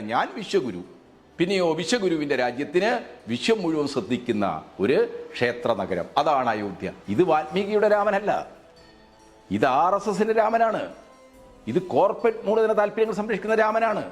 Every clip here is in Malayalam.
ഞാൻ വിശ്വഗുരു. പിന്നെയോ വിശ്വഗുരുവിന്റെ രാജ്യത്തിന് വിശ്വം മുഴുവൻ ശ്രദ്ധിക്കുന്ന ഒരു ക്ഷേത്ര നഗരം അതാണ് അയോധ്യ. ഇത് വാൽമീകിയുടെ രാമനല്ല. ഇത് ആർ എസ് എസിന്റെ രാമനാണ്. ഇത് കോർപ്പറേറ്റ് മൂലധന താല്പര്യങ്ങൾ സംരക്ഷിക്കുന്ന രാമനാണ്.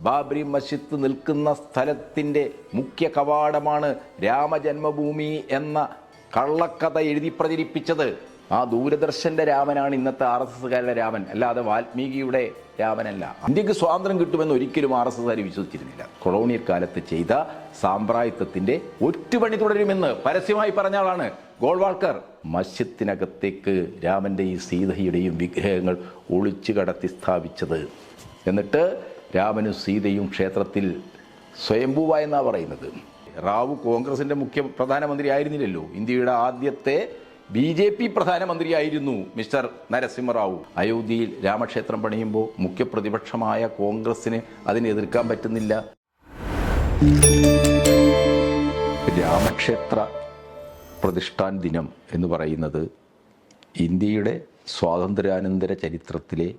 ബാബരി മസ്ജിദ് നിൽക്കുന്ന സ്ഥലത്തിന്റെ മുഖ്യ കവാടമാണ് രാമജന്മഭൂമി എന്ന കള്ളക്കഥ എഴുതി പ്രചരിപ്പിച്ചത്. ആ ദൂരദർശന്റെ രാമനാണ് ഇന്നത്തെ ആർ എസ് എസ്കാരുടെ രാമൻ. അല്ലാതെ വാൽമീകിയുടെ രാമനല്ല. ഇന്ത്യയ്ക്ക് സ്വാതന്ത്ര്യം കിട്ടുമെന്ന് ഒരിക്കലും ആർ എസ് എസ്കാർ വിശ്വസിച്ചിരുന്നില്ല. കൊളോണിയൽ കാലത്ത് ചെയ്ത സാമ്പ്രായത്വത്തിന്റെ ഒറ്റുപണി തുടരുമെന്ന് പരസ്യമായി പറഞ്ഞ ആളാണ് ഗോൾവാൾക്കർ. മസ്ജിദിനകത്തേക്ക് രാമന്റെയും സീതയുടെയും വിഗ്രഹങ്ങൾ ഒളിച്ചു കടത്തി സ്ഥാപിച്ചത്. എന്നിട്ട് രാമനും സീതയും ക്ഷേത്രത്തിൽ സ്വയംഭൂവ എന്നാണ് പറയുന്നത്. റാവു കോൺഗ്രസിന്റെ മുഖ്യ പ്രധാനമന്ത്രി ആയിരുന്നില്ലല്ലോ ഇന്ത്യയുടെ ആദ്യത്തെ ബി ജെ പി പ്രധാനമന്ത്രിയായിരുന്നു മിസ്റ്റർ നരസിംഹറാവു. അയോധ്യയിൽ രാമക്ഷേത്രം പണിയുമ്പോൾ മുഖ്യപ്രതിപക്ഷമായ കോൺഗ്രസിന് അതിനെ എതിർക്കാൻ പറ്റുന്നില്ല. രാമക്ഷേത്ര പ്രതിഷ്ഠാൻ ദിനം എന്ന് പറയുന്നത് ഇന്ത്യയുടെ സ്വാതന്ത്ര്യാനന്തര ചരിത്രത്തിലെ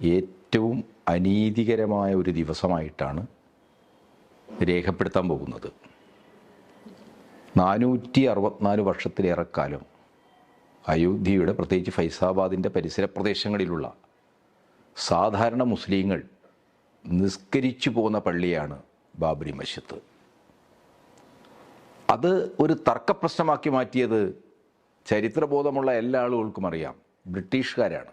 ഏറ്റവും അനീതികരമായ ഒരു ദിവസമായിട്ടാണ് രേഖപ്പെടുത്താൻ പോകുന്നത്. നാനൂറ്റി അറുപത്തിനാല് വർഷത്തിലേറെക്കാലം അയോധ്യയുടെ പ്രത്യേകിച്ച് ഫൈസാബാദിന്റെ പരിസര പ്രദേശങ്ങളിലുള്ള സാധാരണ മുസ്ലിങ്ങൾ നിസ്കരിച്ചു പോകുന്ന പള്ളിയാണ് ബാബരി മസ്ജിദ്. അത് ഒരു തർക്കപ്രശ്നമാക്കി മാറ്റിയത് ചരിത്രബോധമുള്ള എല്ലാ ആളുകൾക്കും അറിയാം. ബ്രിട്ടീഷുകാരാണ്.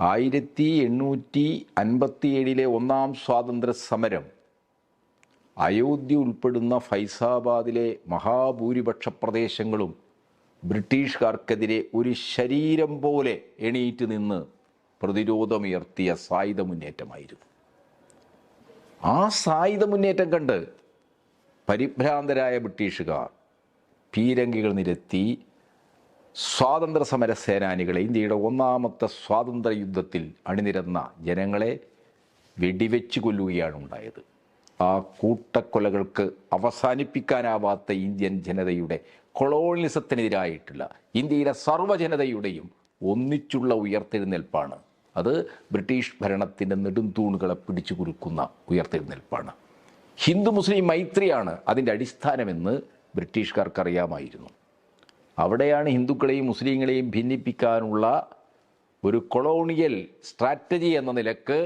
ആയിരത്തി എണ്ണൂറ്റി അൻപത്തിയേഴിലെ ഒന്നാം സ്വാതന്ത്ര്യ സമരം അയോധ്യ ഉൾപ്പെടുന്ന ഫൈസാബാദിലെ മഹാഭൂരിപക്ഷ പ്രദേശങ്ങളും ബ്രിട്ടീഷുകാർക്കെതിരെ ഒരു ശരീരം പോലെ എണീറ്റ് നിന്ന് പ്രതിരോധമുയർത്തിയ സായുധ മുന്നേറ്റമായിരുന്നു ആ സായുധ മുന്നേറ്റം കണ്ട് പരിഭ്രാന്തരായ ബ്രിട്ടീഷുകാർ പീരങ്കികൾ നിരത്തി സ്വാതന്ത്ര്യ സമര സേനാനികളെ ഇന്ത്യയുടെ ഒന്നാമത്തെ സ്വാതന്ത്ര്യ യുദ്ധത്തിൽ അണിനിരന്ന ജനങ്ങളെ വെടിവെച്ച് കൊല്ലുകയാണ് ഉണ്ടായത്. ആ കൂട്ടക്കൊലകൾക്ക് അവസാനിപ്പിക്കാനാവാത്ത ഇന്ത്യൻ ജനതയുടെ കൊളോണിസത്തിനെതിരായിട്ടുള്ള ഇന്ത്യയിലെ സർവജനതയുടെയും ഒന്നിച്ചുള്ള ഉയർത്തെഴുന്നേൽപ്പാണ്. അത് ബ്രിട്ടീഷ് ഭരണത്തിന്റെ നെടുംതൂണുകളെ പിടിച്ചു കുറുക്കുന്ന ഉയർത്തെഴുന്നേൽപ്പാണ്. ഹിന്ദു മുസ്ലിം മൈത്രിയാണ് അതിന്റെ അടിസ്ഥാനമെന്ന് ബ്രിട്ടീഷുകാർക്ക് അറിയാമായിരുന്നു അവിടെയാണ് ഹിന്ദുക്കളെയും മുസ്ലിങ്ങളെയും ഭിന്നിപ്പിക്കാനുള്ള ഒരു കൊളോണിയൽ സ്ട്രാറ്റജി എന്ന നിലയ്ക്ക്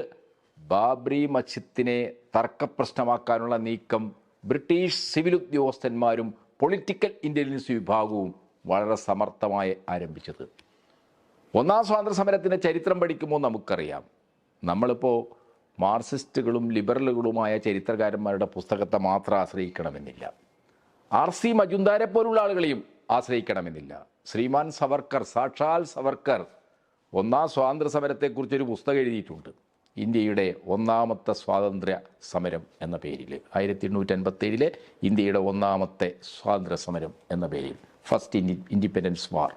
ബാബ്രി മസ്ജിദിനെ തർക്കപ്രശ്നമാക്കാനുള്ള നീക്കം ബ്രിട്ടീഷ് സിവിൽ ഉദ്യോഗസ്ഥന്മാരും പൊളിറ്റിക്കൽ ഇന്റലിജൻസ് വിഭാഗവും വളരെ സമർത്ഥമായി ആരംഭിച്ചത്. ഒന്നാം സ്വാതന്ത്ര്യ സമരത്തിന്റെ ചരിത്രം പഠിക്കുമ്പോൾ നമുക്കറിയാം. നമ്മളിപ്പോൾ മാർസിസ്റ്റുകളും ലിബറലുകളുമായ ചരിത്രകാരന്മാരുടെ പുസ്തകത്തെ മാത്രം ആശ്രയിക്കണമെന്നില്ല. ആർ സി മജുന്ദാരെ പോലുള്ള ആളുകളെയും ആശ്രയിക്കണമെന്നില്ല. ശ്രീമാൻ സവർക്കർ സാക്ഷാൽ സവർക്കർ ഒന്നാം സ്വാതന്ത്ര്യ സമരത്തെക്കുറിച്ചൊരു പുസ്തകം എഴുതിയിട്ടുണ്ട്. ഇന്ത്യയുടെ ഒന്നാമത്തെ സ്വാതന്ത്ര്യ സമരം എന്ന പേരിൽ. ആയിരത്തി എണ്ണൂറ്റി അൻപത്തേഴിലെ ഇന്ത്യയുടെ ഒന്നാമത്തെ സ്വാതന്ത്ര്യ സമരം എന്ന പേരിൽ. ഫസ്റ്റ് ഇൻഡി ഇൻഡിപെൻഡൻസ് വാർ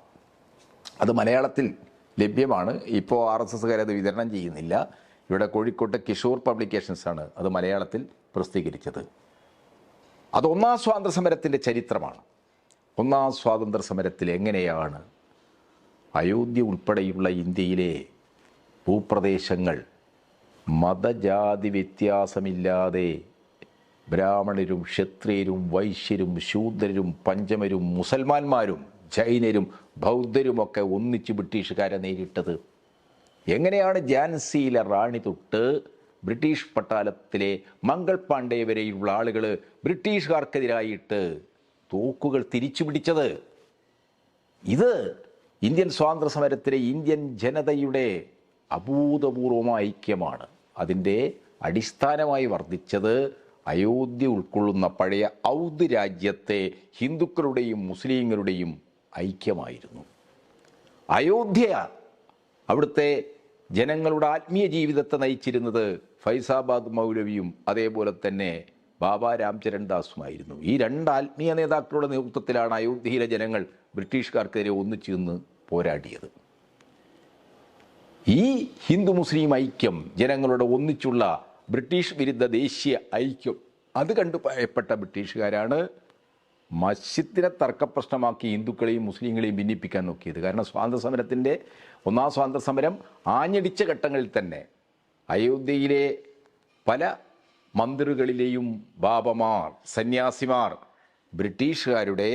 അത് മലയാളത്തിൽ ലഭ്യമാണ്. ഇപ്പോൾ ആർ എസ് എസ്കാർ അത് വിതരണം ചെയ്യുന്നില്ല. ഇവിടെ കോഴിക്കോട്ടെ കിഷോർ പബ്ലിക്കേഷൻസാണ് അത് മലയാളത്തിൽ പ്രസിദ്ധീകരിച്ചത്. അത് ഒന്നാം സ്വാതന്ത്ര്യ സമരത്തിന്റെ ചരിത്രമാണ്. ഒന്നാം സ്വാതന്ത്ര്യ സമരത്തിൽ എങ്ങനെയാണ് അയോധ്യ ഉൾപ്പെടെയുള്ള ഇന്ത്യയിലെ ഭൂപ്രദേശങ്ങൾ മതജാതി വ്യത്യാസമില്ലാതെ ബ്രാഹ്മണരും ക്ഷത്രിയരും വൈശ്യരും ശൂദ്രരും പഞ്ചമരും മുസൽമാന്മാരും ജൈനരും ബൗദ്ധരുമൊക്കെ ഒന്നിച്ച് ബ്രിട്ടീഷുകാരെ നേരിട്ടത്. എങ്ങനെയാണ് ജാൻസിയിലെ റാണി തൊട്ട് ബ്രിട്ടീഷ് പട്ടാളത്തിലെ മംഗൾ പാണ്ഡെ വരെയുള്ള ആളുകൾ ബ്രിട്ടീഷുകാർക്കെതിരായിട്ട് തോക്കുകൾ തിരിച്ചു പിടിച്ചത്? ഇത് ഇന്ത്യൻ സ്വാതന്ത്ര്യ സമരത്തിലെ ഇന്ത്യൻ ജനതയുടെ അഭൂതപൂർവമായ ഐക്യമാണ്. അതിന്റെ അടിസ്ഥാനമായി വർദ്ധിച്ചത് അയോധ്യ ഉൾക്കൊള്ളുന്ന പഴയ ഔദ് രാജ്യത്തെ ഹിന്ദുക്കളുടെയും മുസ്ലിങ്ങളുടെയും ഐക്യമായിരുന്നു. അയോധ്യ അവിടുത്തെ ജനങ്ങളുടെ ആത്മീയ ജീവിതത്തെ നയിച്ചിരുന്നത് ഫൈസാബാദ് മൗലവിയും അതേപോലെ തന്നെ ബാബ രാംചരൺ ദാസുമായിരുന്നു. ഈ രണ്ട് ആത്മീയ നേതാക്കളുടെ നേതൃത്വത്തിലാണ് അയോധ്യയിലെ ജനങ്ങൾ ബ്രിട്ടീഷുകാർക്കെതിരെ ഒന്നിച്ചു നിന്ന് പോരാടിയത്. ഈ ഹിന്ദു മുസ്ലിം ഐക്യം ജനങ്ങളുടെ ഒന്നിച്ചുള്ള ബ്രിട്ടീഷ് വിരുദ്ധ ദേശീയ ഐക്യം. അത് കണ്ടു ഭയപ്പെട്ട ബ്രിട്ടീഷുകാരാണ് മസ്ജിദിനെ തർക്കപ്രശ്നമാക്കി ഹിന്ദുക്കളെയും മുസ്ലിങ്ങളെയും ഭിന്നിപ്പിക്കാൻ നോക്കിയത്. കാരണം സ്വാതന്ത്ര്യ സമരത്തിന്റെ ഒന്നാം സ്വാതന്ത്ര്യ സമരം ആഞ്ഞടിച്ച ഘട്ടങ്ങളിൽ തന്നെ അയോധ്യയിലെ പല മന്ദിറുകളിലെയും ബാബമാർ സന്യാസിമാർ ബ്രിട്ടീഷുകാരുടെ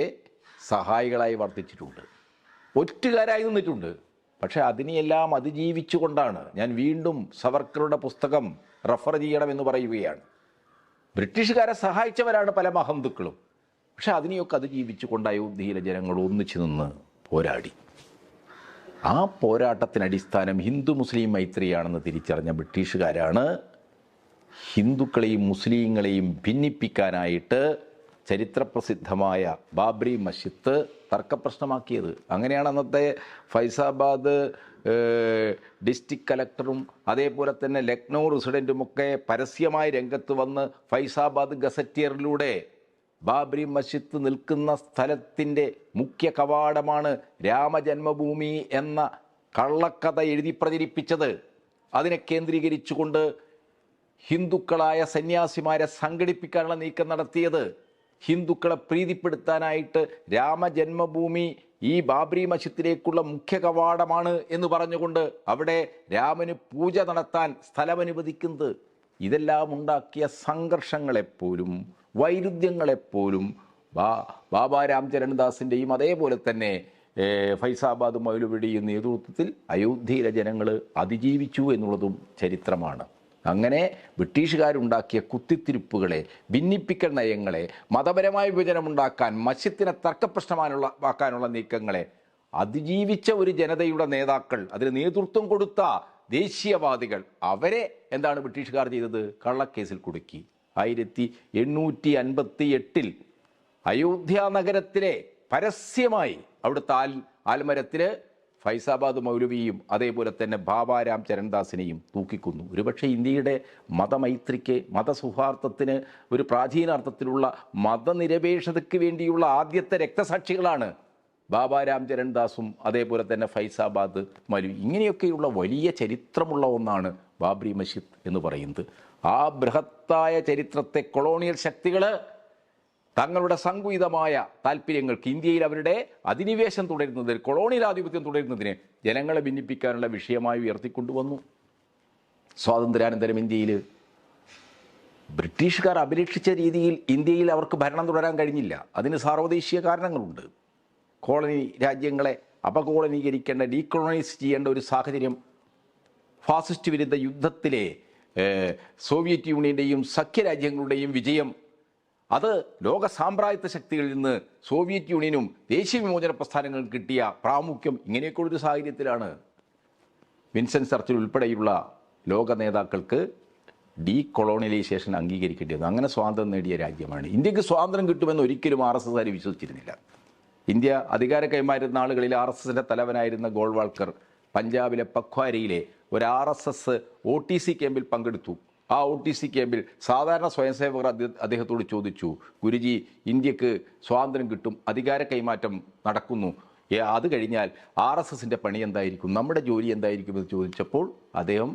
സഹായികളായി വർത്തിച്ചിട്ടുണ്ട്. ഒറ്റുകാരായി നിന്നിട്ടുണ്ട്. പക്ഷെ അതിനെയെല്ലാം അതിജീവിച്ചുകൊണ്ടാണ് ഞാൻ വീണ്ടും സവർക്കറുടെ പുസ്തകം റഫർ ചെയ്യണമെന്ന് പറയുകയാണ്. ബ്രിട്ടീഷുകാരെ സഹായിച്ചവരാണ് പല മഹന്തുക്കളും. പക്ഷെ അതിനെയൊക്കെ അതിജീവിച്ചുകൊണ്ട് അയോധ്യയിലെ ജനങ്ങൾ ഒന്നിച്ചു നിന്ന് പോരാടി. ആ പോരാട്ടത്തിന് അടിസ്ഥാനം ഹിന്ദു മുസ്ലിം മൈത്രിയാണെന്ന് തിരിച്ചറിഞ്ഞ ബ്രിട്ടീഷുകാരാണ് ഹിന്ദുക്കളെയും മുസ്ലിങ്ങളെയും ഭിന്നിപ്പിക്കാനായിട്ട് ചരിത്രപ്രസിദ്ധമായ ബാബ്രി മസ്ജിദ് തർക്കപ്രശ്നമാക്കിയത്. അങ്ങനെയാണ് അന്നത്തെ ഫൈസാബാദ് ഡിസ്ട്രിക്ട് കലക്ടറും അതേപോലെ തന്നെ ലക്നൗ റെസിഡന്റുമൊക്കെ പരസ്യമായി രംഗത്ത് വന്ന് ഫൈസാബാദ് ഗസറ്റിയറിലൂടെ ബാബ്രി മസ്ജിദ് നിൽക്കുന്ന സ്ഥലത്തിന്റെ മുഖ്യ കവാടമാണ് രാമജന്മഭൂമി എന്ന കള്ളക്കഥ എഴുതി പ്രചരിപ്പിച്ചത്. അതിനെ കേന്ദ്രീകരിച്ചുകൊണ്ട് ഹിന്ദുക്കളായ സന്യാസിമാരെ സംഘടിപ്പിക്കാനുള്ള നീക്കം നടത്തിയത്. ഹിന്ദുക്കളെ പ്രീതിപ്പെടുത്താനായിട്ട് രാമജന്മഭൂമി ഈ ബാബ്രി മസ്ജിദിലേക്കുള്ള മുഖ്യ കവാടമാണ് എന്ന് പറഞ്ഞുകൊണ്ട് അവിടെ രാമന് പൂജ നടത്താൻ സ്ഥലമനുവദിക്കുന്നത്. ഇതെല്ലാം ഉണ്ടാക്കിയ സംഘർഷങ്ങളെപ്പോലും വൈരുദ്ധ്യങ്ങളെപ്പോലും ബാ ബാബാ രാംചരൺദാസിന്റെയും അതേപോലെ തന്നെ ഫൈസാബാദ് മൗലവിയുടെയും നേതൃത്വത്തിൽ അയോധ്യയിലെ ജനങ്ങൾ അതിജീവിച്ചു എന്നുള്ളതും ചരിത്രമാണ്. അങ്ങനെ ബ്രിട്ടീഷുകാരുണ്ടാക്കിയ കുത്തിത്തിരിപ്പുകളെ ഭിന്നിപ്പിക്കൽ നയങ്ങളെ മതപരമായ വിഭജനമുണ്ടാക്കാൻ മത്സ്യത്തിനെ തർക്കപ്രശ്നമാനുള്ള ആക്കാനുള്ള നീക്കങ്ങളെ അതിജീവിച്ച ഒരു ജനതയുടെ നേതാക്കൾ അതിന് നേതൃത്വം കൊടുത്ത ദേശീയവാദികൾ അവരെ എന്താണ് ബ്രിട്ടീഷുകാർ ചെയ്തത്? കള്ളക്കേസിൽ കുടുക്കി. ആയിരത്തി എണ്ണൂറ്റി അൻപത്തി എട്ടിൽ അയോധ്യ നഗരത്തിലെ പരസ്യമായി അവിടുത്തെ ആൽ ആൽമരത്തിൽ ഫൈസാബാദ് മൗലവിയും അതേപോലെ തന്നെ ബാബാരാം ചരൺദാസിനെയും തൂക്കിക്കൊന്നു. ഒരുപക്ഷെ ഇന്ത്യയുടെ മതമൈത്രിക്ക് മതസൗഹാർദ്ദത്തിന് ഒരു പ്രാചീനാർത്ഥത്തിലുള്ള മതനിരപേക്ഷതയ്ക്ക് വേണ്ടിയുള്ള ആദ്യത്തെ രക്തസാക്ഷികളാണ് ബാബാരാം ചരൺദാസും അതേപോലെ തന്നെ ഫൈസാബാദ് മൗലവി. ഇങ്ങനെയൊക്കെയുള്ള വലിയ ചരിത്രമുള്ള ഒന്നാണ് ബാബ്രി മസ്ജിദ് എന്ന് പറയുന്നത്. ആ ബൃഹത്തായ ചരിത്രത്തെ കൊളോണിയൽ ശക്തികൾ തങ്ങളുടെ സങ്കുചിതമായ താല്പര്യങ്ങൾക്ക് ഇന്ത്യയിൽ അവരുടെ അധിനിവേശം തുടരുന്നതിന് കൊളോണിയൽ ആധിപത്യം തുടരുന്നതിന് ജനങ്ങളെ ഭിന്നിപ്പിക്കാനുള്ള വിഷയമായി ഉയർത്തിക്കൊണ്ടുവന്നു. സ്വാതന്ത്ര്യാനന്തരം ഇന്ത്യയിൽ ബ്രിട്ടീഷുകാർ അപേക്ഷിച്ച രീതിയിൽ ഇന്ത്യയിൽ അവർക്ക് ഭരണം തുടരാൻ കഴിഞ്ഞില്ല. അതിന് സാർവദേശീയ കാരണങ്ങളുണ്ട്. കോളനി രാജ്യങ്ങളെ അപകോളനീകരിക്കേണ്ട ഡീകോളനൈസ് ചെയ്യേണ്ട ഒരു സാഹചര്യം ഫാസിസ്റ്റ് വിരുദ്ധ യുദ്ധത്തിലെ സോവിയറ്റ് യൂണിയന്റെയും സഖ്യരാജ്യങ്ങളുടെയും വിജയം അത് ലോക സാമ്പ്രായത്വ ശക്തികളിൽ നിന്ന് സോവിയറ്റ് യൂണിയനും ദേശീയ വിമോചന പ്രസ്ഥാനങ്ങളും കിട്ടിയ പ്രാമുഖ്യം ഇങ്ങനെയൊക്കെ ഒരു സാഹചര്യത്തിലാണ്. വിൻസെന്റ് ചർച്ചിൽ ഉൾപ്പെടെയുള്ള ലോക നേതാക്കൾക്ക് ഡീ കൊളോണിയലൈസേഷൻ അംഗീകരിക്കേണ്ടി വന്നു അങ്ങനെ സ്വാതന്ത്ര്യം നേടിയ രാജ്യമാണ്. ഇന്ത്യയ്ക്ക് സ്വാതന്ത്ര്യം കിട്ടുമെന്ന് ഒരിക്കലും R S S R വിശ്വസിച്ചിരുന്നില്ല. India അധികാര കൈമാറുന്ന ആളുകളിൽ ആർ എസ് എസിന്റെ തലവനായിരുന്ന ഗോൾവാൾക്കർ പഞ്ചാബിലെ പഖ്വാരിയിലെ ഒരു R S S O T C ക്യാമ്പിൽ പങ്കെടുത്തു. ആ ഒ ടി സി ക്യാമ്പിൽ സാധാരണ സ്വയംസേവകർ അദ്ദേഹ- അദ്ദേഹത്തോട് ചോദിച്ചു ഗുരുജി ഇന്ത്യയ്ക്ക് സ്വാതന്ത്ര്യം കിട്ടും അധികാര കൈമാറ്റം നടക്കുന്നു. അത് കഴിഞ്ഞാൽ ആർ എസ് എസിന്റെ പണി എന്തായിരിക്കും? നമ്മുടെ ജോലി എന്തായിരിക്കും? എന്ന് ചോദിച്ചപ്പോൾ അദ്ദേഹം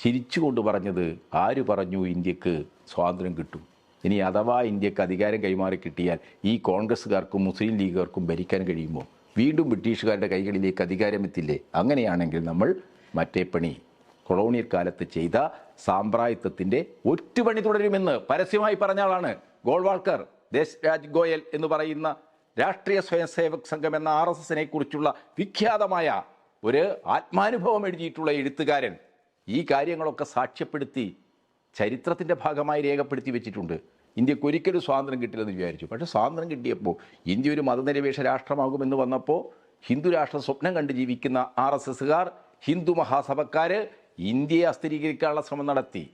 ചിരിച്ചുകൊണ്ട് പറഞ്ഞത് ആര് പറഞ്ഞു ഇന്ത്യയ്ക്ക് സ്വാതന്ത്ര്യം കിട്ടും? ഇനി അഥവാ ഇന്ത്യയ്ക്ക് അധികാരം കൈമാറി കിട്ടിയാൽ ഈ കോൺഗ്രസ്സുകാർക്കും മുസ്ലിം ലീഗുകാർക്കും ഭരിക്കാൻ കഴിയുമോ? വീണ്ടും ബ്രിട്ടീഷുകാരുടെ കൈകളിലേക്ക് അധികാരം എത്തില്ലേ അങ്ങനെയാണെങ്കിൽ നമ്മൾ മറ്റേ പണി കൊളോണിയൽ കാലത്ത് ചെയ്ത സാമ്രാജ്യത്വത്തിന്റെ ഒറ്റുപണി തുടരുമെന്ന് പരസ്യമായി പറഞ്ഞ ആളാണ് ഗോൾവാൾക്കർ ദേശരാജ് ഗോയൽ എന്ന് പറയുന്ന രാഷ്ട്രീയ സ്വയംസേവക് സംഘം എന്ന ആർ എസ് എസിനെ കുറിച്ചുള്ള വിഖ്യാതമായ ഒരു ആത്മാനുഭവം എഴുതിയിട്ടുള്ള എഴുത്തുകാരൻ ഈ കാര്യങ്ങളൊക്കെ സാക്ഷ്യപ്പെടുത്തി ചരിത്രത്തിന്റെ ഭാഗമായി രേഖപ്പെടുത്തി വെച്ചിട്ടുണ്ട്. ഇന്ത്യയ്ക്ക് ഒരിക്കലും സ്വാതന്ത്ര്യം കിട്ടില്ലെന്ന് വിചാരിച്ചു. പക്ഷേ സ്വാതന്ത്ര്യം കിട്ടിയപ്പോൾ ഇന്ത്യ ഒരു മതനിരപേക്ഷ രാഷ്ട്രമാകുമെന്ന് വന്നപ്പോൾ ഹിന്ദു രാഷ്ട്ര സ്വപ്നം കണ്ട് ജീവിക്കുന്ന ആർ എസ് എസുകാർ ഹിന്ദു മഹാസഭക്കാർ ഇന്ത്യയെ അസ്ഥിരീകരിക്കാനുള്ള ശ്രമം നടത്തി.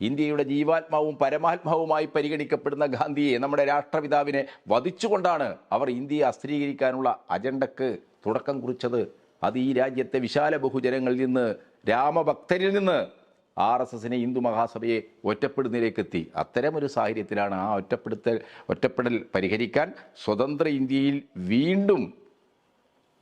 ഇന്ത്യയുടെ ജീവാത്മാവും പരമാത്മാവുമായി പരിഗണിക്കപ്പെടുന്ന ഗാന്ധിയെ നമ്മുടെ രാഷ്ട്രപിതാവിനെ വധിച്ചുകൊണ്ടാണ് അവർ ഇന്ത്യയെ അസ്ഥിരീകരിക്കാനുള്ള അജണ്ടക്ക് തുടക്കം കുറിച്ചത്. അത് ഈ രാജ്യത്തെ വിശാല ബഹുജനങ്ങളിൽ നിന്ന് രാമഭക്തരിൽ നിന്ന് ആർ എസ് എസിനെ ഹിന്ദു മഹാസഭയെ ഒറ്റപ്പെടുന്നതിലേക്ക് എത്തി അത്തരമൊരു സാഹചര്യത്തിലാണ് ആ ഒറ്റപ്പെടുത്തൽ ഒറ്റപ്പെടൽ പരിഹരിക്കാൻ സ്വതന്ത്ര ഇന്ത്യയിൽ വീണ്ടും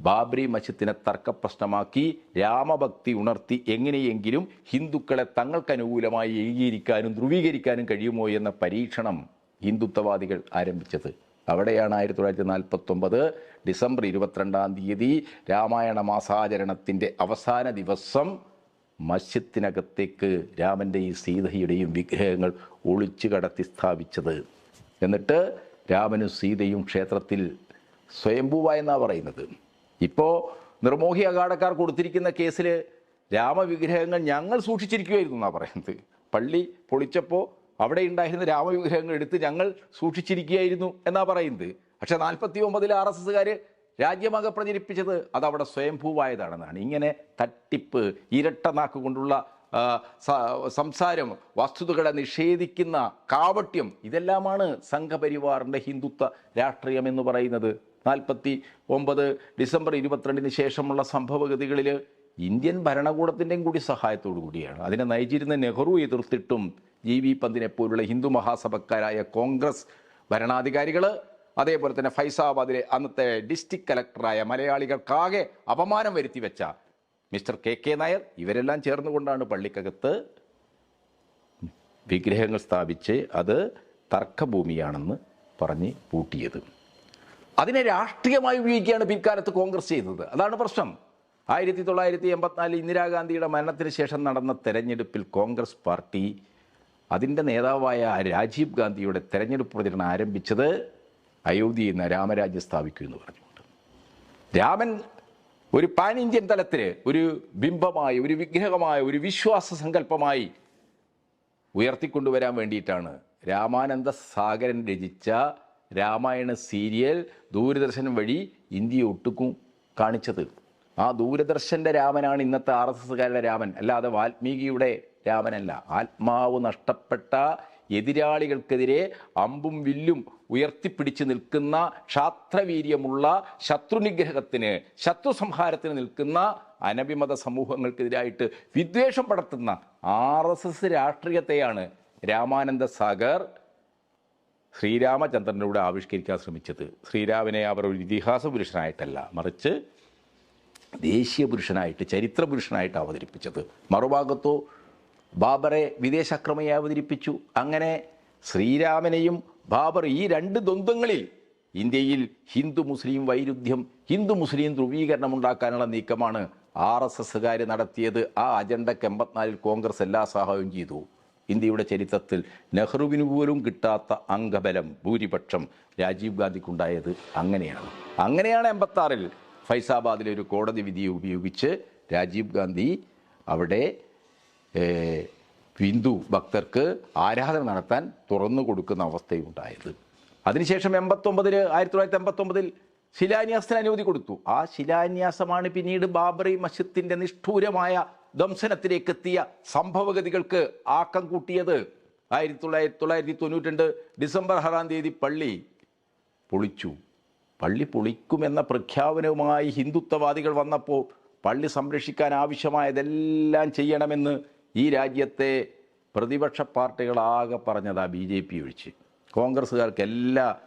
ബാബ്രി മസ്ജിദിനെ തർക്കപ്രശ്നമാക്കി രാമഭക്തി ഉണർത്തി എങ്ങനെയെങ്കിലും ഹിന്ദുക്കളെ തങ്ങൾക്ക് അനുകൂലമായി ഏകീകരിക്കാനും ധ്രുവീകരിക്കാനും കഴിയുമോ എന്ന പരീക്ഷണം ഹിന്ദുത്വവാദികൾ ആരംഭിച്ചത്. അവിടെയാണ് ആയിരത്തി തൊള്ളായിരത്തി നാൽപ്പത്തൊമ്പത് ഡിസംബർ ഇരുപത്തിരണ്ടാം തീയതി രാമായണ മാസാചരണത്തിന്റെ അവസാന ദിവസം മസ്ജിദിനകത്തേക്ക് രാമന്റെയും സീതയുടെയും വിഗ്രഹങ്ങൾ ഒളിച്ചു കടത്തി സ്ഥാപിച്ചത്. എന്നിട്ട് രാമനും സീതയും ക്ഷേത്രത്തിൽ സ്വയംഭൂവായെന്നാണ് പറയുന്നത്? ഇപ്പോൾ നിർമോഹി അഖാഡക്കാർ കൊടുത്തിരിക്കുന്ന കേസിൽ രാമവിഗ്രഹങ്ങൾ ഞങ്ങൾ സൂക്ഷിച്ചിരിക്കുമായിരുന്നു എന്നാണ് പറയുന്നത്. പള്ളി പൊളിച്ചപ്പോൾ അവിടെ ഉണ്ടായിരുന്ന രാമവിഗ്രഹങ്ങൾ എടുത്ത് ഞങ്ങൾ സൂക്ഷിച്ചിരിക്കുകയായിരുന്നു എന്നാ പറയുന്നത്. പക്ഷേ നാൽപ്പത്തി ഒമ്പതിൽ ആർ എസ് എസ്സുകാർ രാജ്യമാകെ പ്രചരിപ്പിച്ചത് അതവിടെ സ്വയംഭൂവായതാണെന്നാണ്. ഇങ്ങനെ തട്ടിപ്പ് ഇരട്ട നാക്ക് കൊണ്ടുള്ള സംസാരം വസ്തുതകളെ നിഷേധിക്കുന്ന കാവട്യം ഇതെല്ലാമാണ് സംഘപരിവാറിന്റെ ഹിന്ദുത്വ രാഷ്ട്രീയം എന്ന് പറയുന്നത്. നാൽപ്പത്തി ഒമ്പത് ഡിസംബർ ഇരുപത്തിരണ്ടിന് ശേഷമുള്ള സംഭവഗതികളിൽ ഇന്ത്യൻ ഭരണകൂടത്തിന്റെയും കൂടി സഹായത്തോടു കൂടിയാണ്. അതിനെ നയിച്ചിരുന്ന നെഹ്റു എതിർത്തിട്ടും ജി വി പന്തിനെ പോലുള്ള ഹിന്ദു മഹാസഭക്കാരായ കോൺഗ്രസ് ഭരണാധികാരികൾ അതേപോലെ തന്നെ ഫൈസാബാദിലെ അന്നത്തെ ഡിസ്ട്രിക്ട് കലക്ടറായ മലയാളികൾക്കാകെ അപമാനം വരുത്തി വെച്ച മിസ്റ്റർ കെ കെ നായർ ഇവരെല്ലാം ചേർന്നുകൊണ്ടാണ് പള്ളിക്കകത്ത് വിഗ്രഹങ്ങൾ സ്ഥാപിച്ച് അത് തർക്കഭൂമിയാണെന്ന് പറഞ്ഞ് പൂട്ടിയത്. അതിനെ രാഷ്ട്രീയമായി ഉപയോഗിക്കുകയാണ് പിൽക്കാലത്ത് കോൺഗ്രസ് ചെയ്തത് അതാണ് പ്രശ്നം. ആയിരത്തി തൊള്ളായിരത്തി എൺപത്തിനാലിൽ ഇന്ദിരാഗാന്ധിയുടെ മരണത്തിന് ശേഷം നടന്ന തെരഞ്ഞെടുപ്പിൽ കോൺഗ്രസ് പാർട്ടി അതിന്റെ നേതാവായ രാജീവ് ഗാന്ധിയുടെ തെരഞ്ഞെടുപ്പ് പ്രചരണം ആരംഭിച്ചത് അയോധ്യയിൽ നിന്ന് രാമരാജ്യം സ്ഥാപിക്കൂ എന്ന് പറഞ്ഞുകൊണ്ട്. രാമൻ ഒരു പാൻ ഇന്ത്യൻ തലത്തിൽ ഒരു ബിംബമായി ഒരു വിഗ്രഹമായ ഒരു വിശ്വാസ സങ്കല്പമായി ഉയർത്തിക്കൊണ്ടുവരാൻ വേണ്ടിയിട്ടാണ് രാമാനന്ദ സാഗരൻ രചിച്ച രാമായണ സീരിയൽ ദൂരദർശൻ വഴി ഇന്ത്യ ഒട്ടുക്കും കാണിച്ചത്. ആ ദൂരദർശന്റെ രാമനാണ് ഇന്നത്തെ ആർ എസ് എസ്സുകാരുടെ രാമൻ. അല്ലാതെ വാൽമീകിയുടെ രാമനല്ല. ആത്മാവ് നഷ്ടപ്പെട്ട എതിരാളികൾക്കെതിരെ അമ്പും വില്ലും ഉയർത്തിപ്പിടിച്ച് നിൽക്കുന്ന ക്ഷാത്രവീര്യമുള്ള ശത്രുനിഗ്രഹത്തിന് ശത്രു സംഹാരത്തിന് നിൽക്കുന്ന അനഭിമത സമൂഹങ്ങൾക്കെതിരായിട്ട് വിദ്വേഷം പടർത്തുന്ന ആർ എസ് എസ് രാഷ്ട്രീയത്തെയാണ് രാമാനന്ദ സാഗർ ശ്രീരാമചന്ദ്രനിലൂടെ ആവിഷ്കരിക്കാൻ ശ്രമിച്ചത്. ശ്രീരാമനെ അവർ ഒരു ഇതിഹാസ പുരുഷനായിട്ടല്ല മറിച്ച് ദേശീയ പുരുഷനായിട്ട് ചരിത്ര പുരുഷനായിട്ട് അവതരിപ്പിച്ചത്. മറുഭാഗത്തോ ബാബറെ വിദേശാക്രമയെ അവതരിപ്പിച്ചു. അങ്ങനെ ശ്രീരാമനെയും ബാബർ ഈ രണ്ട് ദ്വന്ദ്ങ്ങളിൽ ഇന്ത്യയിൽ ഹിന്ദു മുസ്ലിം വൈരുദ്ധ്യം ഹിന്ദു മുസ്ലിം ധ്രുവീകരണം ഉണ്ടാക്കാനുള്ള നീക്കമാണ് ആർ എസ് എസ്സുകാർ നടത്തിയത്. ആ അജണ്ടയ്ക്ക് എൺപത്തിനാലിൽ കോൺഗ്രസ് എല്ലാ സഹായവും ചെയ്തു. ഇന്ത്യയുടെ ചരിത്രത്തിൽ നെഹ്റുവിന് പോലും കിട്ടാത്ത അംഗബലം ഭൂരിപക്ഷം രാജീവ് ഗാന്ധിക്കുണ്ടായത് അങ്ങനെയാണ്. അങ്ങനെയാണ് എൺപത്താറിൽ ഫൈസാബാദിലെ ഒരു കോടതി വിധി ഉപയോഗിച്ച് രാജീവ് ഗാന്ധി അവിടെ ഹിന്ദു ഭക്തർക്ക് ആരാധന നടത്താൻ തുറന്നു കൊടുക്കുന്ന അവസ്ഥയുണ്ടായത്. അതിനുശേഷം എൺപത്തൊമ്പതിൽ ആയിരത്തി തൊള്ളായിരത്തി എൺപത്തൊമ്പതിൽ ശിലാന്യാസത്തിന് അനുമതി കൊടുത്തു. ആ ശിലാന്യാസമാണ് പിന്നീട് ബാബറി മസ്ജിദിന്റെ നിഷ്ഠൂരമായ ദംശനത്തിലേക്ക് എത്തിയ സംഭവഗതികൾക്ക് ആക്കം കൂട്ടിയത് ആയിരത്തി തൊള്ളായിരത്തി തൊള്ളായിരത്തി തൊണ്ണൂറ്റി ഡിസംബർ ആറാം തീയതി പള്ളി പൊളിച്ചു. പള്ളി പൊളിക്കുമെന്ന പ്രഖ്യാപനവുമായി ഹിന്ദുത്വവാദികൾ വന്നപ്പോൾ പള്ളി സംരക്ഷിക്കാൻ ആവശ്യമായതെല്ലാം ചെയ്യണമെന്ന് ഈ രാജ്യത്തെ പ്രതിപക്ഷ പാർട്ടികളാകെ പറഞ്ഞതാ ബി ജെ പി ഒഴിച്ച്. കോൺഗ്രസ്സുകാർക്ക് എല്ലാ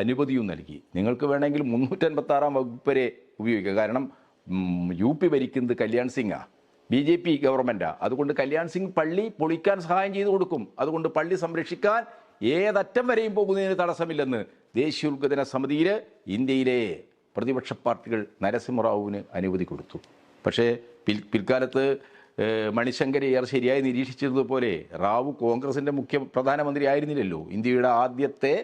അനുമതിയും നൽകി. നിങ്ങൾക്ക് വേണമെങ്കിൽ മുന്നൂറ്റൻപത്താറാം വകുപ്പ് വരെ ഉപയോഗിക്കുക കാരണം യു പി ഭരിക്കുന്നത് കല്യാൺ സിംഗാ. ബി ജെ പി ഗവൺമെന്റാണ് അതുകൊണ്ട് കല്യാൺ സിംഗ് പള്ളി പൊളിക്കാൻ സഹായം ചെയ്തു കൊടുക്കും. അതുകൊണ്ട് പള്ളി സംരക്ഷിക്കാൻ ഏതറ്റം വരെയും പോകുന്നതിന് തടസ്സമില്ലെന്ന് ദേശീയോദ്ഗ്രഥന സമിതിയിൽ ഇന്ത്യയിലെ പ്രതിപക്ഷ പാർട്ടികൾ നരസിംഹറാവുവിന് അനുമതി കൊടുത്തു. പക്ഷേ പിൽ പിൽക്കാലത്ത് മണിശങ്കരയ്യർ ശരിയായി നിരീക്ഷിച്ചതുപോലെ റാവു കോൺഗ്രസിന്റെ മുഖ്യ പ്രധാനമന്ത്രി ആയിരുന്നില്ലല്ലോ. ഇന്ത്യയുടെ ആദ്യത്തെ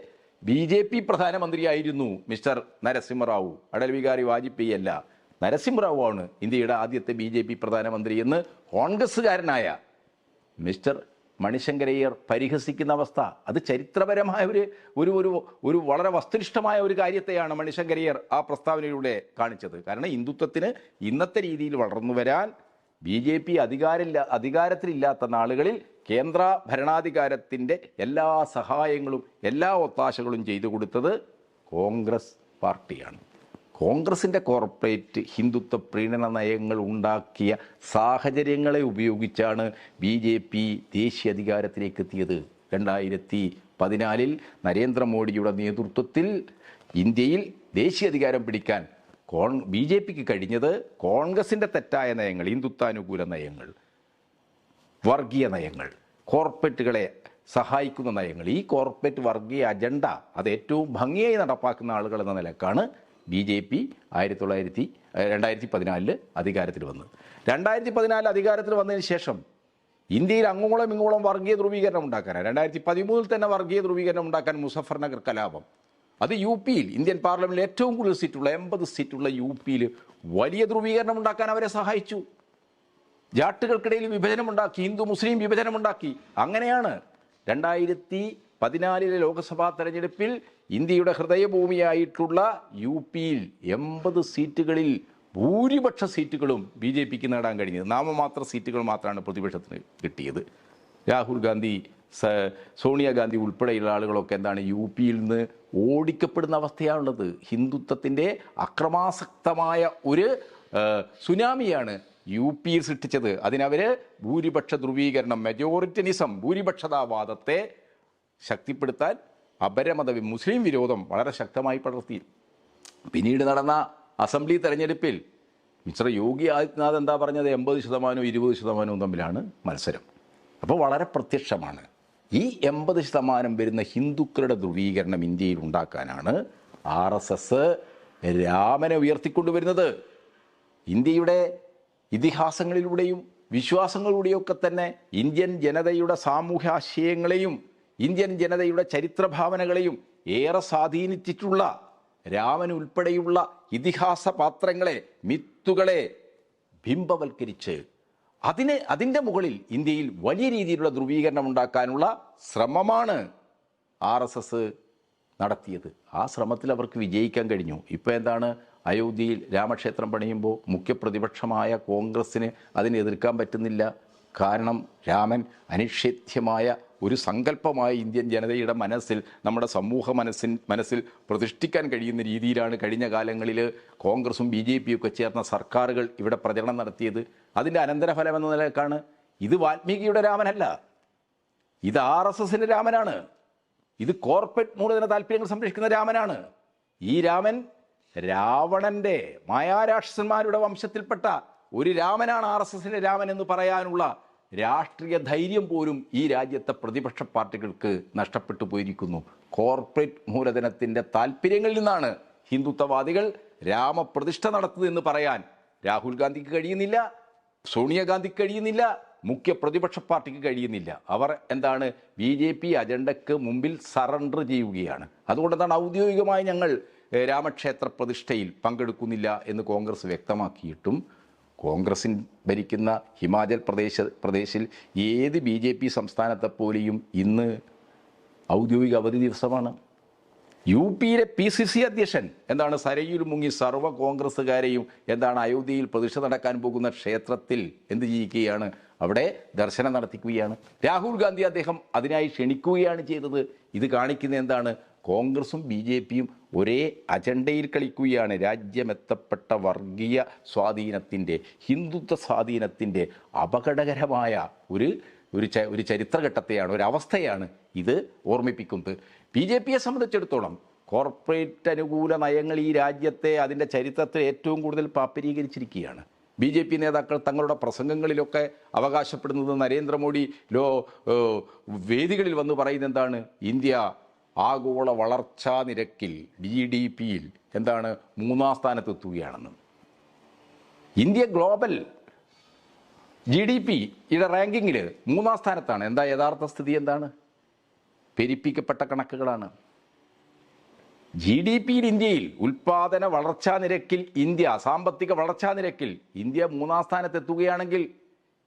ബി ജെ പി പ്രധാനമന്ത്രിയായിരുന്നു മിസ്റ്റർ നരസിംഹറാവു അടൽ ബിഹാരി വാജ്പേയി അല്ല. നരസിംഹറാവു ആണ് ഇന്ത്യയുടെ ആദ്യത്തെ ബി ജെ പി പ്രധാനമന്ത്രി എന്ന് കോൺഗ്രസ്സുകാരനായ മിസ്റ്റർ മണിശങ്കരയ്യർ പരിഹസിക്കുന്ന അവസ്ഥ. അത് ചരിത്രപരമായ ഒരു ഒരു ഒരു ഒരു വളരെ വസ്തുനിഷ്ഠമായ ഒരു കാര്യത്തെയാണ് മണിശങ്കരയ്യർ ആ പ്രസ്താവനയിലൂടെ കാണിച്ചത്. കാരണം ഹിന്ദുത്വത്തിന് ഇന്നത്തെ രീതിയിൽ വളർന്നു വരാൻ ബി ജെ പി അധികാരമില്ല അധികാരത്തിലില്ലാത്ത നാളുകളിൽ കേന്ദ്ര ഭരണാധികാരത്തിന്റെ എല്ലാ സഹായങ്ങളും എല്ലാ ഒത്താശകളും ചെയ്തു കൊടുത്തത് കോൺഗ്രസ് പാർട്ടിയാണ്. കോൺഗ്രസിന്റെ കോർപ്പറേറ്റ് ഹിന്ദുത്വ പ്രീണന നയങ്ങൾ ഉണ്ടാക്കിയ സാഹചര്യങ്ങളെ ഉപയോഗിച്ചാണ് ബി ജെ പി ദേശീയ അധികാരത്തിലേക്ക് എത്തിയത് രണ്ടായിരത്തി പതിനാലിൽ നരേന്ദ്രമോദിയുടെ നേതൃത്വത്തിൽ ഇന്ത്യയിൽ ദേശീയ അധികാരം പിടിക്കാൻ കോൺ ബി ജെ പിക്ക് കഴിഞ്ഞത് കോൺഗ്രസിന്റെ തെറ്റായ നയങ്ങൾ ഹിന്ദുത്വാനുകൂല നയങ്ങൾ വർഗീയ നയങ്ങൾ കോർപ്പറേറ്റുകളെ സഹായിക്കുന്ന നയങ്ങൾ. ഈ കോർപ്പറേറ്റ് വർഗീയ അജണ്ട അത് ഏറ്റവും ഭംഗിയായി നടപ്പാക്കുന്ന ആളുകൾ എന്ന നിലക്കാണ് ബി ജെ പി ആയിരത്തി തൊള്ളായിരത്തി രണ്ടായിരത്തി പതിനാലിൽ അധികാരത്തിൽ വന്നത്. രണ്ടായിരത്തി പതിനാലിൽ അധികാരത്തിൽ വന്നതിന് ശേഷം ഇന്ത്യയിൽ അങ്ങോളം ഇങ്ങോളം വർഗീയ ധ്രുവീകരണം ഉണ്ടാക്കാനാണ് രണ്ടായിരത്തി പതിമൂന്നിൽ തന്നെ വർഗീയ ധ്രുവീകരണം ഉണ്ടാക്കാൻ മുസഫർ നഗർ കലാപം. അത് യു പിയിൽ ഇന്ത്യൻ പാർലമെന്റിൽ ഏറ്റവും കൂടുതൽ സീറ്റുള്ള എൺപത് സീറ്റുള്ള യു പിയിൽ വലിയ ധ്രുവീകരണം ഉണ്ടാക്കാൻ അവരെ സഹായിച്ചു. ജാട്ടുകൾക്കിടയിൽ വിഭജനമുണ്ടാക്കി ഹിന്ദു മുസ്ലിം വിഭജനമുണ്ടാക്കി അങ്ങനെയാണ് രണ്ടായിരത്തി പതിനാലിലെ ലോക്സഭാ തെരഞ്ഞെടുപ്പിൽ ഇന്ത്യയുടെ ഹൃദയഭൂമിയായിട്ടുള്ള യു പിയിൽ എൺപത് സീറ്റുകളിൽ ഭൂരിപക്ഷ സീറ്റുകളും ബി ജെ പിക്ക് നേടാൻ കഴിഞ്ഞത്. നാമമാത്ര സീറ്റുകൾ മാത്രമാണ് പ്രതിപക്ഷത്തിന് കിട്ടിയത്. രാഹുൽ ഗാന്ധി സോണിയാഗാന്ധി ഉൾപ്പെടെയുള്ള ആളുകളൊക്കെ എന്താണ് യു പിയിൽ നിന്ന് ഓടിക്കപ്പെടുന്ന അവസ്ഥയാണുള്ളത്. ഹിന്ദുത്വത്തിന്റെ അക്രമാസക്തമായ ഒരു സുനാമിയാണ് യു പിയിൽ സൃഷ്ടിച്ചത്. അതിനവർ ഭൂരിപക്ഷ ധ്രുവീകരണം മെജോറിറ്റനിസം ഭൂരിപക്ഷതാവാദത്തെ ശക്തിപ്പെടുത്താൻ അപരമത മുസ്ലിം വിരോധം വളരെ ശക്തമായി പടർത്തി. പിന്നീട് നടന്ന അസംബ്ലി തെരഞ്ഞെടുപ്പിൽ മിസ്റ്റർ യോഗി ആദിത്യനാഥ് എന്താ പറഞ്ഞത്? എൺപത് ശതമാനവും ഇരുപത് ശതമാനവും തമ്മിലാണ് മത്സരം. അപ്പോൾ വളരെ പ്രത്യക്ഷമാണ്. ഈ എൺപത് ശതമാനം വരുന്ന ഹിന്ദുക്കളുടെ ധ്രുവീകരണം ഇന്ത്യയിൽ ഉണ്ടാക്കാനാണ് ആർ എസ് എസ് രാമനെ ഉയർത്തിക്കൊണ്ടുവരുന്നത്. ഇന്ത്യയുടെ ഇതിഹാസങ്ങളിലൂടെയും വിശ്വാസങ്ങളിലൂടെയൊക്കെ തന്നെ ഇന്ത്യൻ ജനതയുടെ സാമൂഹ്യ ആശയങ്ങളെയും ഇന്ത്യൻ ജനതയുടെ ചരിത്രഭാവനകളെയും ഏറെ സ്വാധീനിച്ചിട്ടുള്ള രാമൻ ഉൾപ്പെടെയുള്ള ഇതിഹാസ പാത്രങ്ങളെ മിത്തുകളെ ബിംബവൽക്കരിച്ച് അതിന് അതിന്റെ മുകളിൽ ഇന്ത്യയിൽ വലിയ രീതിയിലുള്ള ധ്രുവീകരണം ഉണ്ടാക്കാനുള്ള ശ്രമമാണ് ആർ എസ് എസ് നടത്തിയത്. ആ ശ്രമത്തിൽ അവർക്ക് വിജയിക്കാൻ കഴിഞ്ഞു. ഇപ്പോൾ എന്താണ്? അയോധ്യയിൽ രാമക്ഷേത്രം പണിയുമ്പോൾ മുഖ്യപ്രതിപക്ഷമായ കോൺഗ്രസ്സിന് അതിനെ എതിർക്കാൻ പറ്റുന്നില്ല. കാരണം രാമൻ അനിഷേധ്യമായ ഒരു സങ്കല്പമായ ഇന്ത്യൻ ജനതയുടെ മനസ്സിൽ നമ്മുടെ സമൂഹ മനസ്സിൻ മനസ്സിൽ പ്രതിഷ്ഠിക്കാൻ കഴിയുന്ന രീതിയിലാണ് കഴിഞ്ഞ കാലങ്ങളിൽ കോൺഗ്രസും ബി ജെ പിയും ഒക്കെ ചേർന്ന സർക്കാരുകൾ ഇവിടെ പ്രചരണം നടത്തിയത്. അതിന്റെ അനന്തരഫലം എന്ന നിലക്കാണ് ഇത് വാൽമീകിയുടെ രാമനല്ല. ഇത് ആർ എസ് എസിന്റെ രാമനാണ്. ഇത് കോർപ്പറേറ്റ് മൂലധന താല്പര്യങ്ങൾ സംരക്ഷിക്കുന്ന രാമനാണ്. ഈ രാമൻ രാവണന്റെ മായാരാക്ഷസന്മാരുടെ വംശത്തിൽപ്പെട്ട ഒരു രാമനാണ് ആർ എസ് എസിന്റെ രാമൻ എന്ന് പറയാനുള്ള രാഷ്ട്രീയ ധൈര്യം പോലും ഈ രാജ്യത്തെ പ്രതിപക്ഷ പാർട്ടികൾക്ക് നഷ്ടപ്പെട്ടു പോയിരിക്കുന്നു. കോർപ്പറേറ്റ് മൂലധനത്തിന്റെ താല്പര്യങ്ങളിൽ നിന്നാണ് ഹിന്ദുത്വവാദികൾ രാമപ്രതിഷ്ഠ നടത്തുന്നതെന്ന് പറയാൻ രാഹുൽ ഗാന്ധിക്ക് കഴിയുന്നില്ല സോണിയാഗാന്ധിക്ക് കഴിയുന്നില്ല മുഖ്യ പ്രതിപക്ഷ പാർട്ടിക്ക് കഴിയുന്നില്ല. അവർ എന്താണ് ബി ജെ പി അജണ്ടയ്ക്ക് മുമ്പിൽ സറണ്ടർ ചെയ്യുകയാണ്. അതുകൊണ്ടെന്താണ് ഔദ്യോഗികമായി ഞങ്ങൾ രാമക്ഷേത്ര പ്രതിഷ്ഠയിൽ പങ്കെടുക്കുന്നില്ല എന്ന് കോൺഗ്രസ് വ്യക്തമാക്കിയിട്ടും കോൺഗ്രസിൻ ഭരിക്കുന്ന ഹിമാചൽ പ്രദേശ് പ്രദേശിൽ ഏത് ബി ജെ പി സംസ്ഥാനത്തെ പോലെയും ഇന്ന് ഔദ്യോഗിക അവധി ദിവസമാണ്. യു പിയിലെ പി സി സി അധ്യക്ഷൻ എന്താണ്? സരയിൽ മുങ്ങി സർവ കോൺഗ്രസ്സുകാരെയും എന്താണ് അയോധ്യയിൽ പ്രതിഷ്ഠ നടക്കാൻ പോകുന്ന ക്ഷേത്രത്തിൽ എന്ത് ചെയ്യുകയാണ്? അവിടെ ദർശനം നടത്തിക്കുകയാണ്. രാഹുൽ ഗാന്ധി അദ്ദേഹം അതിനായി ക്ഷണിക്കുകയാണ് ചെയ്തത്. ഇത് കാണിക്കുന്ന എന്താണ്? കോൺഗ്രസും ബി ജെ പിയും ഒരേ അജണ്ടയിൽ കളിക്കുകയാണ് രാജ്യമെത്തപ്പെട്ട വർഗീയ സ്വാധീനത്തിന്റെ ഹിന്ദുത്വ സ്വാധീനത്തിന്റെ അപകടകരമായ ഒരു ഒരു ച ഒരു ചരിത്രഘട്ടത്തെയാണ് ഒരു അവസ്ഥയാണ് ഇത് ഓർമ്മിപ്പിക്കുന്നത്. ബി ജെ പിയെ സംബന്ധിച്ചിടത്തോളം കോർപ്പറേറ്റ് അനുകൂല നയങ്ങൾ ഈ രാജ്യത്തെ അതിന്റെ ചരിത്രത്തിൽ ഏറ്റവും കൂടുതൽ പാപ്പരീകരിച്ചിരിക്കുകയാണ്. ബി ജെ പി നേതാക്കൾ തങ്ങളുടെ പ്രസംഗങ്ങളിലൊക്കെ അവകാശപ്പെടുന്നത് നരേന്ദ്രമോദി ലോ വേദികളിൽ വന്ന് പറയുന്നത് എന്താണ് ഇന്ത്യ ആഗോള വളർച്ചാ നിരക്കിൽ ജി ഡി പിയിൽ എന്താണ് മൂന്നാം സ്ഥാനത്തെത്തുകയാണെന്ന്. India global. ജി ഡി പിയുടെ റാങ്കിങ്ങിൽ മൂന്നാം സ്ഥാനത്താണ്. എന്താ യഥാർത്ഥ സ്ഥിതി എന്താണ്? പെരിപ്പിക്കപ്പെട്ട കണക്കുകളാണ്. ജി ഡി പിയിൽ ഇന്ത്യയിൽ ഉൽപാദന വളർച്ചാ നിരക്കിൽ ഇന്ത്യ സാമ്പത്തിക വളർച്ചാ നിരക്കിൽ ഇന്ത്യ മൂന്നാം സ്ഥാനത്തെത്തുകയാണെങ്കിൽ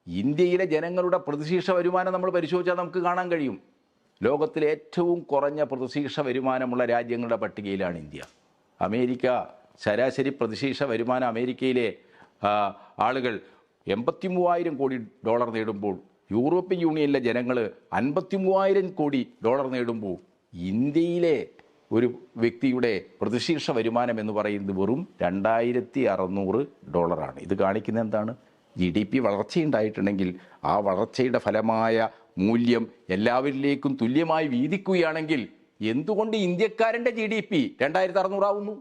ഇന്ത്യയിലെ ജനങ്ങളുടെ പ്രതിശീർഷ വരുമാനം നമ്മൾ പരിശോധിച്ചാൽ നമുക്ക് കാണാൻ കഴിയും. ലോകത്തിലെ ഏറ്റവും കുറഞ്ഞ പ്രതിശീർഷ വരുമാനമുള്ള രാജ്യങ്ങളുടെ പട്ടികയിലാണ് ഇന്ത്യ. അമേരിക്ക ശരാശരി പ്രതിശീർഷ വരുമാനം അമേരിക്കയിലെ ആളുകൾ എൺപത്തി മൂവായിരം കോടി ഡോളർ നേടുമ്പോൾ യൂറോപ്യൻ യൂണിയനിലെ ജനങ്ങൾ അൻപത്തി മൂവായിരം കോടി ഡോളർ നേടുമ്പോൾ ഇന്ത്യയിലെ ഒരു വ്യക്തിയുടെ പ്രതിശീർഷ വരുമാനം എന്ന് പറയുന്നത് വെറും രണ്ടായിരത്തി അറുന്നൂറ് ഡോളറാണ്. ഇത് കാണിക്കുന്നത് എന്താണ്? ജി ഡി പി വളർച്ചയുണ്ടായിട്ടുണ്ടെങ്കിൽ ആ വളർച്ചയുടെ ഫലമായ മൂല്യം എല്ലാവരിലേക്കും തുല്യമായി വീതിക്കുകയാണെങ്കിൽ എന്തുകൊണ്ട് ഇന്ത്യക്കാരന്റെ ജി ഡി പി രണ്ടായിരത്തി അറുന്നൂറാവുന്നു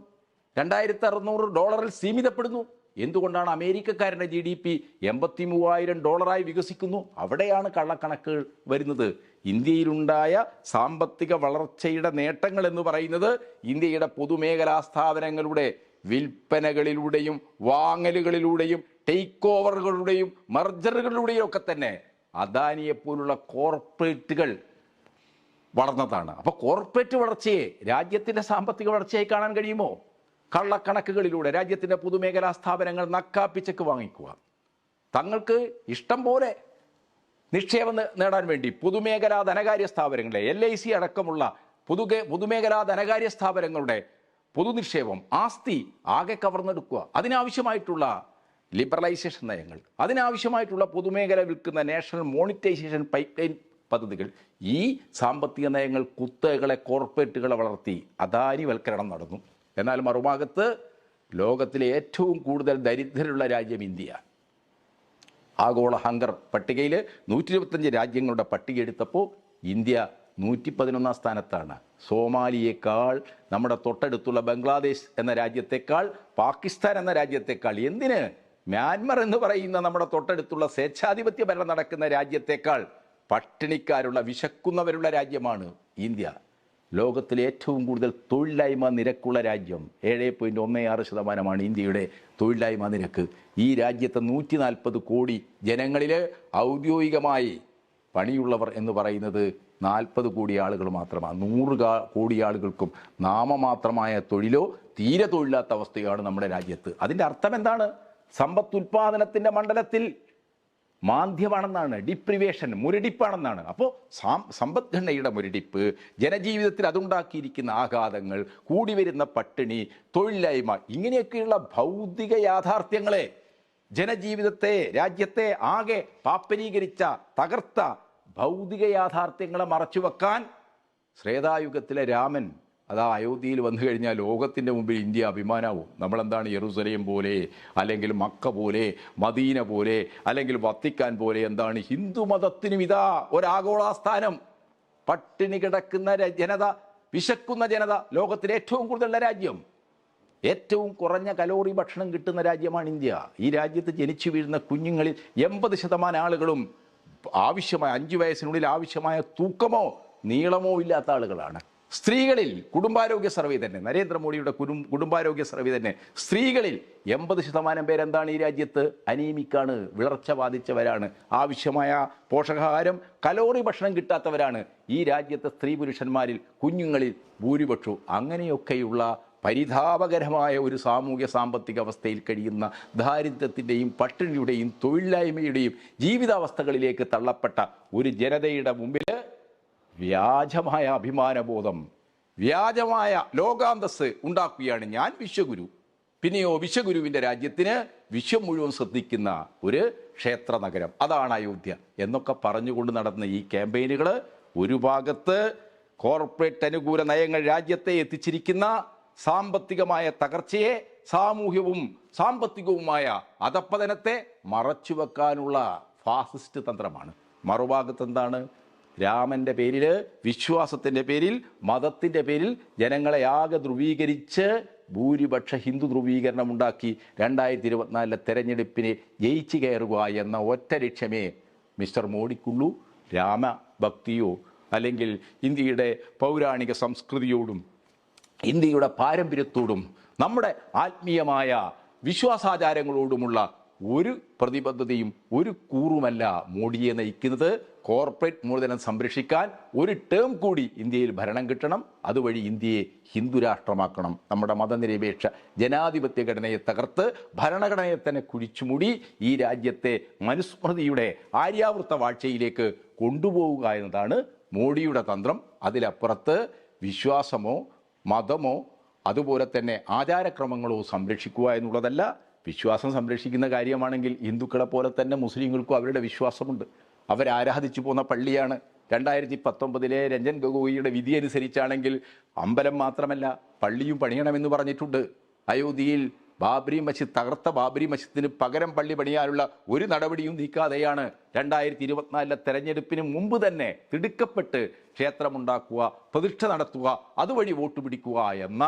രണ്ടായിരത്തി അറുന്നൂറ് ഡോളറിൽ സീമിതപ്പെടുന്നു. എന്തുകൊണ്ടാണ് അമേരിക്കക്കാരന്റെ ജി ഡി പി എൺപത്തി മൂവായിരം ഡോളറായി വികസിക്കുന്നു? അവിടെയാണ് കള്ളക്കണക്കുകൾ വരുന്നത്. ഇന്ത്യയിലുണ്ടായ സാമ്പത്തിക വളർച്ചയുടെ നേട്ടങ്ങൾ എന്ന് പറയുന്നത് ഇന്ത്യയുടെ പൊതുമേഖലാ സ്ഥാപനങ്ങളുടെ വിൽപ്പനകളിലൂടെയും വാങ്ങലുകളിലൂടെയും ടേക്ക് ഓവറുകളുടെയും മർജറുകളിലൂടെയും ഒക്കെ തന്നെ. അദാനിയെ പോലുള്ള കോർപ്പറേറ്റുകൾ വളർന്നതാണ്. അപ്പോൾ കോർപ്പറേറ്റ് വളർച്ചയെ രാജ്യത്തിന്റെ സാമ്പത്തിക വളർച്ചയായി കാണാൻ കഴിയുമോ? കള്ളക്കണക്കുകളിലൂടെ രാജ്യത്തിന്റെ പൊതുമേഖലാ സ്ഥാപനങ്ങൾ നക്കാപ്പിച്ചക്ക് വാങ്ങിക്കുക. തങ്ങൾക്ക് ഇഷ്ടം പോലെ നിക്ഷേപം നേടാൻ വേണ്ടി പൊതുമേഖലാ ധനകാര്യ സ്ഥാപനങ്ങളെ എൽ ഐ സി അടക്കമുള്ള പൊതു പൊതുമേഖലാ ധനകാര്യ സ്ഥാപനങ്ങളുടെ പൊതുനിക്ഷേപം ആസ്തി ആകെ കവർന്നെടുക്കുക. അതിനാവശ്യമായിട്ടുള്ള ലിബറലൈസേഷൻ നയങ്ങൾ അതിനാവശ്യമായിട്ടുള്ള പൊതുമേഖല വിൽക്കുന്ന നാഷണൽ മോണിറ്റൈസേഷൻ പൈപ്പ് ലൈൻ പദ്ധതികൾ ഈ സാമ്പത്തിക നയങ്ങൾ കുത്തകളെ കോർപ്പറേറ്റുകളെ വളർത്തി അദാനിവൽക്കരണം നടന്നു. എന്നാൽ മറുഭാഗത്ത് ലോകത്തിലെ ഏറ്റവും കൂടുതൽ ദരിദ്രരുള്ള രാജ്യം ഇന്ത്യ. ആഗോള ഹങ്കർ പട്ടികയിൽ നൂറ്റി ഇരുപത്തഞ്ച് രാജ്യങ്ങളുടെ പട്ടിക എടുത്തപ്പോൾ ഇന്ത്യ നൂറ്റി പതിനൊന്നാം സ്ഥാനത്താണ്. സോമാലിയേക്കാൾ നമ്മുടെ തൊട്ടടുത്തുള്ള ബംഗ്ലാദേശ് എന്ന രാജ്യത്തേക്കാൾ പാകിസ്ഥാൻ എന്ന രാജ്യത്തേക്കാൾ എന്തിന് മ്യാൻമർ എന്ന് പറയുന്ന നമ്മുടെ തൊട്ടടുത്തുള്ള സ്വേച്ഛാധിപത്യ ഭരണം നടക്കുന്ന രാജ്യത്തേക്കാൾ പട്ടിണിക്കാരുള്ള വിശക്കുന്നവരുള്ള രാജ്യമാണ് ഇന്ത്യ. ലോകത്തിലെ ഏറ്റവും കൂടുതൽ തൊഴിലില്ലായ്മ നിരക്കുള്ള രാജ്യം ഏഴ് പോയിന്റ് ഒന്ന് ആറ് ശതമാനമാണ് ഇന്ത്യയുടെ തൊഴിലില്ലായ്മ നിരക്ക്. ഈ രാജ്യത്തെ നൂറ്റി നാൽപ്പത് കോടി ജനങ്ങളിൽ ഔദ്യോഗികമായി പണിയുള്ളവർ എന്ന് പറയുന്നത് നാൽപ്പത് കോടി ആളുകൾ മാത്രമാണ്. നൂറ് കോടി ആളുകൾക്കും നാമമാത്രമായ തൊഴിലോ തീരെ തൊഴിലാത്ത അവസ്ഥയാണ് നമ്മുടെ രാജ്യത്ത്. അതിന്റെ അർത്ഥം എന്താണ്? സമ്പത്തുൽപാദനത്തിന്റെ മണ്ഡലത്തിൽ മാന്ദ്യമാണെന്നാണ് ഡിപ്രിവേഷൻ മുരടിപ്പാണെന്നാണ്. അപ്പോൾ സാം സമ്പദ്ഘടനയുടെ മുരടിപ്പ് ജനജീവിതത്തിൽ അതുണ്ടാക്കിയിരിക്കുന്ന ആഘാതങ്ങൾ കൂടി വരുന്ന പട്ടിണി തൊഴിലില്ലായ്മ ഇങ്ങനെയൊക്കെയുള്ള ഭൗതിക യാഥാർത്ഥ്യങ്ങളെ ജനജീവിതത്തെ രാജ്യത്തെ ആകെ പാപ്പരീകരിച്ച തകർത്ത ഭൗതിക യാഥാർത്ഥ്യങ്ങളെ മറച്ചുവെക്കാൻ ശ്രേതായുഗത്തിലെ രാമൻ അതാ അയോധ്യയിൽ വന്നു കഴിഞ്ഞാൽ ലോകത്തിന്റെ മുമ്പിൽ ഇന്ത്യ അഭിമാനാവും നമ്മളെന്താണ് യെറുസലേം പോലെ അല്ലെങ്കിൽ മക്ക പോലെ മദീന പോലെ അല്ലെങ്കിൽ വത്തിക്കാൻ പോലെ എന്താണ് ഹിന്ദു മതത്തിനും ഇതാ ഒരാഗോളാസ്ഥാനം. പട്ടിണി കിടക്കുന്ന ജനത വിശക്കുന്ന ജനത ലോകത്തിലെ ഏറ്റവും കൂടുതലുള്ള രാജ്യം. ഏറ്റവും കുറഞ്ഞ കലോറി ഭക്ഷണം കിട്ടുന്ന രാജ്യമാണ് ഇന്ത്യ. ഈ രാജ്യത്ത് ജനിച്ചു വീഴുന്ന കുഞ്ഞുങ്ങളിൽ എൺപത് ശതമാനം ആളുകളും ആവശ്യമായ അഞ്ച് വയസ്സിനുള്ളിൽ ആവശ്യമായ തൂക്കമോ നീളമോ ഇല്ലാത്ത ആളുകളാണ്. സ്ത്രീകളിൽ കുടുംബാരോഗ്യ സർവേ തന്നെ നരേന്ദ്രമോദിയുടെ കുടും കുടുംബാരോഗ്യ സർവേ തന്നെ. സ്ത്രീകളിൽ എൺപത് ശതമാനം പേരെന്താണ് ഈ രാജ്യത്ത്? അനീമിക്കാണ് വിളർച്ച ബാധിച്ചവരാണ്. ആവശ്യമായ പോഷകാഹാരം കലോറി ഭക്ഷണം കിട്ടാത്തവരാണ്. ഈ രാജ്യത്തെ സ്ത്രീ പുരുഷന്മാരിൽ കുഞ്ഞുങ്ങളിൽ ഭൂരിപക്ഷവും അങ്ങനെയൊക്കെയുള്ള പരിതാപകരമായ ഒരു സാമൂഹ്യ സാമ്പത്തിക അവസ്ഥയിൽ കഴിയുന്ന ദാരിദ്ര്യത്തിന്റെയും പട്ടിണിയുടെയും തൊഴിലില്ലായ്മയുടെയും ജീവിതാവസ്ഥകളിലേക്ക് തള്ളപ്പെട്ട ഒരു ജനതയുടെ മുമ്പിൽ വ്യാജമായ അഭിമാനബോധം വ്യാജമായ ലോകാന്തസ് ഉണ്ടാക്കുകയാണ് ഞാൻ വിശ്വഗുരു. പിന്നെയോ വിശ്വഗുരുവിന്റെ രാജ്യത്തിന് വിശ്വം മുഴുവൻ ശ്രദ്ധിക്കുന്ന ഒരു ക്ഷേത്ര നഗരം അതാണ് അയോധ്യ എന്നൊക്കെ പറഞ്ഞുകൊണ്ട് നടന്ന ഈ ക്യാമ്പയിനുകൾ ഒരു ഭാഗത്ത് കോർപ്പറേറ്റ് അനുകൂല നയങ്ങൾ രാജ്യത്തെ എത്തിച്ചിരിക്കുന്ന സാമ്പത്തികമായ തകർച്ചയെ സാമൂഹ്യവും സാമ്പത്തികവുമായ അധപ്പതനത്തെ മറച്ചുവെക്കാനുള്ള ഫാസിസ്റ്റ് തന്ത്രമാണ്. മറുഭാഗത്ത് എന്താണ് രാമന്റെ പേരിൽ വിശ്വാസത്തിന്റെ പേരിൽ മതത്തിന്റെ പേരിൽ ജനങ്ങളെ ആകെ ധ്രുവീകരിച്ച് ഭൂരിപക്ഷ ഹിന്ദു ധ്രുവീകരണം ഉണ്ടാക്കി രണ്ടായിരത്തി ഇരുപത്തിനാലിലെ തെരഞ്ഞെടുപ്പിനെ ജയിച്ചു കയറുക എന്ന ഒറ്റ ലക്ഷ്യമേ മിസ്റ്റർ മോഡിക്കുള്ളൂ രാമഭക്തിയോ അല്ലെങ്കിൽ ഇന്ത്യയുടെ പൗരാണിക സംസ്കൃതിയോടും ഇന്ത്യയുടെ പാരമ്പര്യത്തോടും നമ്മുടെ ആത്മീയമായ വിശ്വാസാചാരങ്ങളോടുമുള്ള ഒരു പ്രതിബദ്ധതയും ഒരു കൂറുമല്ല മോഡിയെ നയിക്കുന്നത്. കോർപ്പറേറ്റ് മൂലധനം സംരക്ഷിക്കാൻ ഒരു ടേം കൂടി ഇന്ത്യയിൽ ഭരണം കിട്ടണം. അതുവഴി ഇന്ത്യയെ ഹിന്ദുരാഷ്ട്രമാക്കണം നമ്മുടെ മതനിരപേക്ഷ ജനാധിപത്യ ഘടനയെ തകർത്ത് ഭരണഘടനയെ തന്നെ കുഴിച്ചുമൂടി ഈ രാജ്യത്തെ മനുസ്മൃതിയുടെ ആര്യാവൃത്ത വാഴ്ചയിലേക്ക് കൊണ്ടുപോവുക എന്നതാണ് മോഡിയുടെ തന്ത്രം. അതിലപ്പുറത്ത് വിശ്വാസമോ മതമോ അതുപോലെ തന്നെ ആചാരക്രമങ്ങളോ സംരക്ഷിക്കുക എന്നുള്ളതല്ല. വിശ്വാസം സംരക്ഷിക്കുന്ന കാര്യമാണെങ്കിൽ ഹിന്ദുക്കളെ പോലെ തന്നെ മുസ്ലിങ്ങൾക്കും അവരുടെ വിശ്വാസമുണ്ട്. അവരാരാധിച്ചു പോന്ന പള്ളിയാണ്. രണ്ടായിരത്തി പത്തൊമ്പതിലെ രഞ്ജൻ ഗൊഗോയിയുടെ വിധി അനുസരിച്ചാണെങ്കിൽ അമ്പലം മാത്രമല്ല പള്ളിയും പണിയണമെന്ന് പറഞ്ഞിട്ടുണ്ട്. അയോധ്യയിൽ ബാബരി മസ്ജിദ് തകർത്ത ബാബരി മസ്ജിദിന് പകരം പള്ളി പണിയാനുള്ള ഒരു നടപടിയും നീക്കാതെയാണ് രണ്ടായിരത്തി ഇരുപത്തിനാലിലെ തെരഞ്ഞെടുപ്പിന് മുമ്പ് തന്നെ തിടുക്കപ്പെട്ട് ക്ഷേത്രമുണ്ടാക്കുക പ്രതിഷ്ഠ നടത്തുക അതുവഴി വോട്ട് പിടിക്കുക എന്ന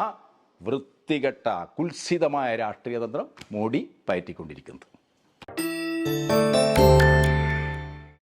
വൃത്തികെട്ട കുൽസിതമായ രാഷ്ട്രീയ തന്ത്രം മോഡി പയറ്റിക്കൊണ്ടിരിക്കുന്നത്.